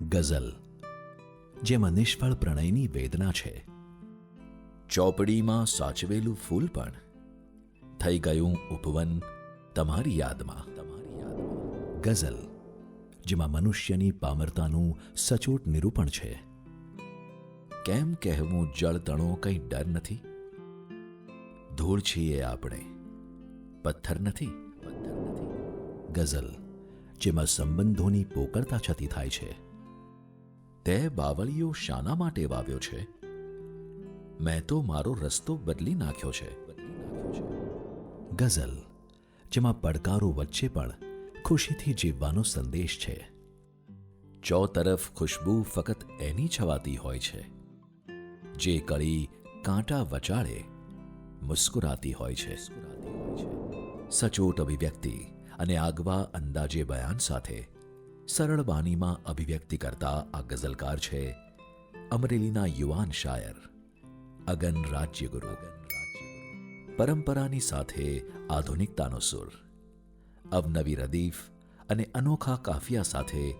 ગઝલ, જેમાં નિષ્ફળ પ્રણયની વેદના છે. ચોપડીમાં સાચવેલું ફૂલ પણ થઈ ગયું ઉપવન તમારી યાદમાં. તમારી યાદમાં ગઝલ, જેમાં મનુષ્યની પામરતાનું સચોટ નિરૂપણ છે. કેમ કહેવું જળતણો કંઈ ડર નથી? ધૂળ છીએ આપણે, પથ્થર નથી? પથ્થર નથી ગઝલ, જેમાં સંબંધોની પોકળતા છતી થાય છે. તે બાવળીઓ શાના માટે વાવ્યો છે. મેં તો મારો રસ્તો બદલી નાખ્યો છે. ગઝલ, જેમાં પડકારો વચ્ચે પણ ખુશીથી જીવવાનો સંદેશ છે. ચો તરફ ખુશ્બુ ફક્ત એની છવાતી હોય છે. જે કળી કાંટા વચાળે મુસ્કુરાતી હોય છે. સચોટ અભિવ્યક્તિ અને આગવા અંદાજે બયાન સાથે સરળ બાનીમાં અભિવ્યક્તિ કરતા આ ગઝલકાર છે અમરેલીના યુવાન શાયર, અગન રાજ્યગુરુ. પરંપરાની સાથે આધુનિકતાનો સુર, અવનવી રદીફ અને અનોખા કાફિયા સાથે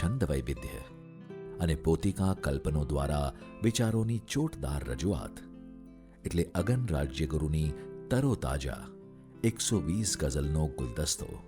છંદ વૈવિધ્ય અને પોતિકા કલ્પનો દ્વારા વિચારોની ચોટદાર રજૂઆત એટલે અગન રાજ્યગુરુની તરોતાજા એકસો વીસ ગઝલનો ગુલદસ્તો